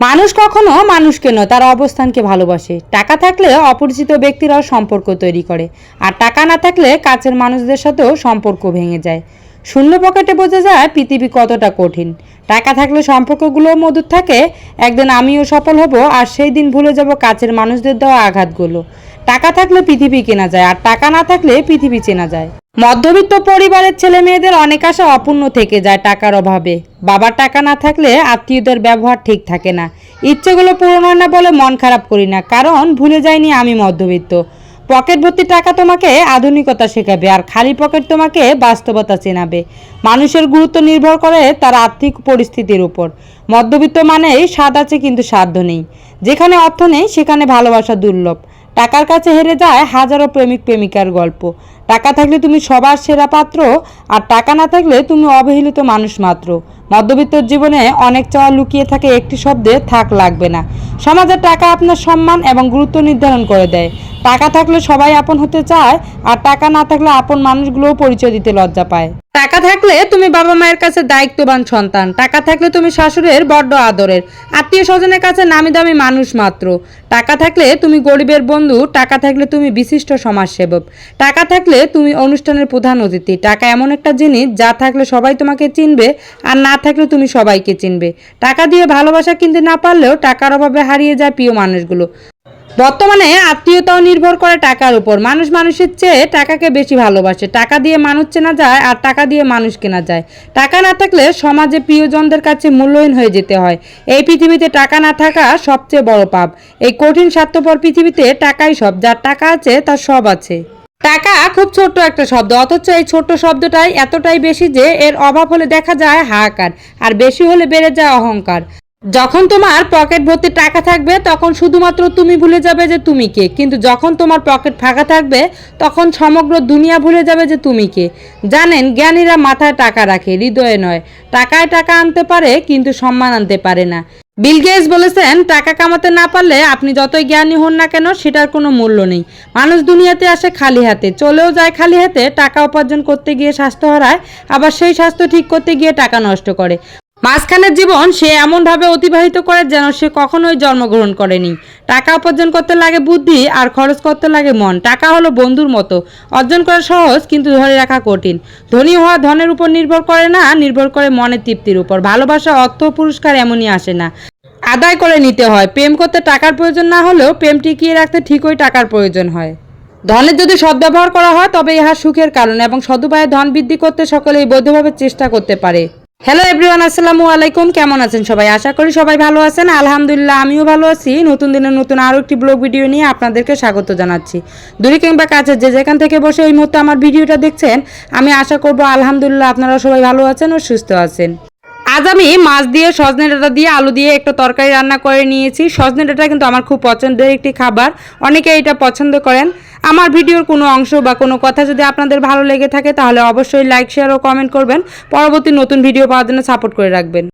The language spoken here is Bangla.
মানুষ কখনো মানুষকে নয়, তার অবস্থানকে ভালোবাসে। টাকা থাকলে অপরিচিত ব্যক্তিরাও সম্পর্ক তৈরি করে, আর টাকা না থাকলে কাছের মানুষদের সাথেও সম্পর্ক ভেঙে যায়। শূন্য পকেটে বোঝা যায় পৃথিবী কতটা কঠিন। টাকা থাকলে সম্পর্কগুলো মধুর থাকে, একদিন আমিও সফল হব, আর সেই দিন ভুলে যাব কাছের মানুষদের দেওয়া আঘাতগুলো। টাকা থাকলে পৃথিবী কেনা যায়, আর টাকা না থাকলে পৃথিবী চেনা যায়। মধ্যবিত্ত পরিবারের ছেলে মেয়েদের অনেক আশা অপূর্ণ থেকে যায় টাকার অভাবে। বাবার টাকা না থাকলে আত্মীয়দের ব্যবহার ঠিক থাকে না। ইচ্ছেগুলো পূরণ হয় না বলে মন খারাপ করি না, কারণ ভুলে যাইনি আমি মধ্যবিত্ত। পকেট ভর্তি টাকা তোমাকে আধুনিকতা শেখাবে আর খালি পকেট তোমাকে বাস্তবতা চেনাবে। মানুষের গুরুত্ব নির্ভর করে তার আর্থিক পরিস্থিতির উপর। মধ্যবিত্ত মানেই স্বাদ আছে কিন্তু সাধ্য নেই। যেখানে অর্থ নেই, সেখানে ভালোবাসা দুর্লভ। টাকার কাছে হেরে যায় হাজারো প্রেমিক প্রেমিকার গল্প। টাকা থাকলে তুমি সবার সেরা পাত্র, আর টাকা না থাকলে তুমি অবহেলিত মানুষ মাত্র। মধ্যবিত্তর জীবনে অনেক চাওয়া লুকিয়ে থাকে একটি শব্দে থাক লাগবে না। সমাজের টাকা আপনার সম্মান এবং গুরুত্ব নির্ধারণ করে দেয়। টাকা থাকলে সবাই আপন হতে চায় আর টাকা না থাকলে আপন মানুষগুলোও পরিচয় দিতে লজ্জা পায়। টাকা থাকলে তুমি বাবা মায়ের কাছে দায়িত্ববান সন্তান, টাকা থাকলে তুমি শাশুড়ের বড্ড আদরের, আত্মীয় স্বজনের কাছে নামি দামি মানুষ মাত্র, টাকা থাকলে তুমি গরিবের বন্ধু, টাকা থাকলে তুমি বিশিষ্ট সমাজসেবক, টাকা থাকলে তুমি অনুষ্ঠানের প্রধান অতিথি, টাকা এমন একটা জিনিস যা থাকলে সবাই তোমাকে চিনবে আর না থাকলে তুমি সবাইকে চিনবে। টাকা দিয়ে ভালোবাসা কিনতে না পারলেও টাকার অভাবে হারিয়ে যায় প্রিয় মানুষগুলো। বর্তমানে আত্মীয়তাও নির্ভর করে টাকার উপর। মানুষ মানুষের চেয়ে টাকাকে বেশি ভালোবাসে। টাকা দিয়ে মানুষ চেনা যায় আর টাকা দিয়ে মানুষ কেনা যায়। টাকা না থাকলে সমাজে প্রিয়জনদের কাছে মূল্যহীন হয়ে যেতে হয়। এই পৃথিবীতে টাকা না থাকা সবচেয়ে বড় পাপ। এই কঠিন স্বার্থপর পৃথিবীতে টাকাই সব। যার টাকা আছে, তার সব আছে। টাকা খুব ছোট্ট একটা শব্দ, অথচ এই ছোট্ট শব্দটাই এতটাই বেশি যে এর অভাব হলে দেখা যায় হাহাকার, আর বেশি হলে বেড়ে যায় অহংকার। যখন তোমার পকেট ভর্তি টাকা থাকবে, তখন শুধুমাত্র তুমি ভুলে যাবে যে তুমি কে। কিন্তু যখন তোমার পকেট ফাঁকা থাকবে, তখন সমগ্র দুনিয়া ভুলে যাবে যে তুমি কে। জানেন, জ্ঞানীরা মাথায় টাকা রাখে, হৃদয়ে নয়। টাকায় টাকা আনতে পারে, কিন্তু সম্মান আনতে পারে না। বিল বলেছেন, টাকা কামাতে না পারলে আপনি যতই জ্ঞানী হন না কেন, সেটার কোনো মূল্য নেই। মানুষ দুনিয়াতে আসে খালি হাতে, চলেও যায় খালি হাতে, টাকা উপার্জন করতে গিয়ে স্বাস্থ্য হারায়, আবার সেই স্বাস্থ্য ঠিক করতে গিয়ে টাকা নষ্ট করে। মাঝখানের জীবন সে এমনভাবে অতিবাহিত করে যেন সে কখনোই জন্মগ্রহণ করেনি। টাকা উপার্জন করতে লাগে বুদ্ধি আর খরচ করতে লাগে মন। টাকা হলো বন্ধুর মতো। অর্জন করা সহজ, কিন্তু ধরে রাখা কঠিন। ধনী হওয়া ধনের উপর নির্ভর করে না, নির্ভর করে মনের তৃপ্তির উপর। ভালোবাসা, অর্থ, পুরস্কার এমনই আসে না। আদায় করে নিতে হয়। প্রেম করতে টাকার প্রয়োজন না হলেও প্রেম টিকিয়ে রাখতে ঠিকই টাকার প্রয়োজন হয়। ধনের যদি সদ্ব্যবহার করা হয়, তবে ইহা সুখের কারণ এবং সদুপায়ে ধন বৃদ্ধি করতে সকলেই বৈধভাবে চেষ্টা করতে পারে। হ্যালো এভরিওয়ান আসসালামু আলাইকুম। কেমন আছেন সবাই? আশা করি সবাই ভালো আছেন। আলহামদুলিল্লাহ, আমিও ভালো আছি। নতুন দিনের নতুন আরও একটি ব্লগ ভিডিও নিয়ে আপনাদেরকে স্বাগত জানাচ্ছি। দূরে কিংবা কাছে যে যেখান থেকে বসে এই মুহূর্তে আমার ভিডিওটা দেখছেন, আমি আশা করব আলহামদুলিল্লাহ আপনারা সবাই ভালো আছেন ও সুস্থ আছেন। আজ আমি মাছ দিয়ে, সজনে ডাঁটা দিয়ে, আলু দিয়ে একটা তরকারি রান্না করে নিয়েছি। সজনে ডাঁটা কিন্তু আমার খুব পছন্দের একটি খাবার। অনেকে এটা পছন্দ করেন। আমার ভিডিওর কোনো অংশ বা কোনো কথা যদি আপনাদের ভালো লেগে থাকে, তাহলে অবশ্যই লাইক শেয়ার ও কমেন্ট করবেন। পরবর্তী নতুন ভিডিও পাওয়ার জন্য সাপোর্ট করে রাখবেন।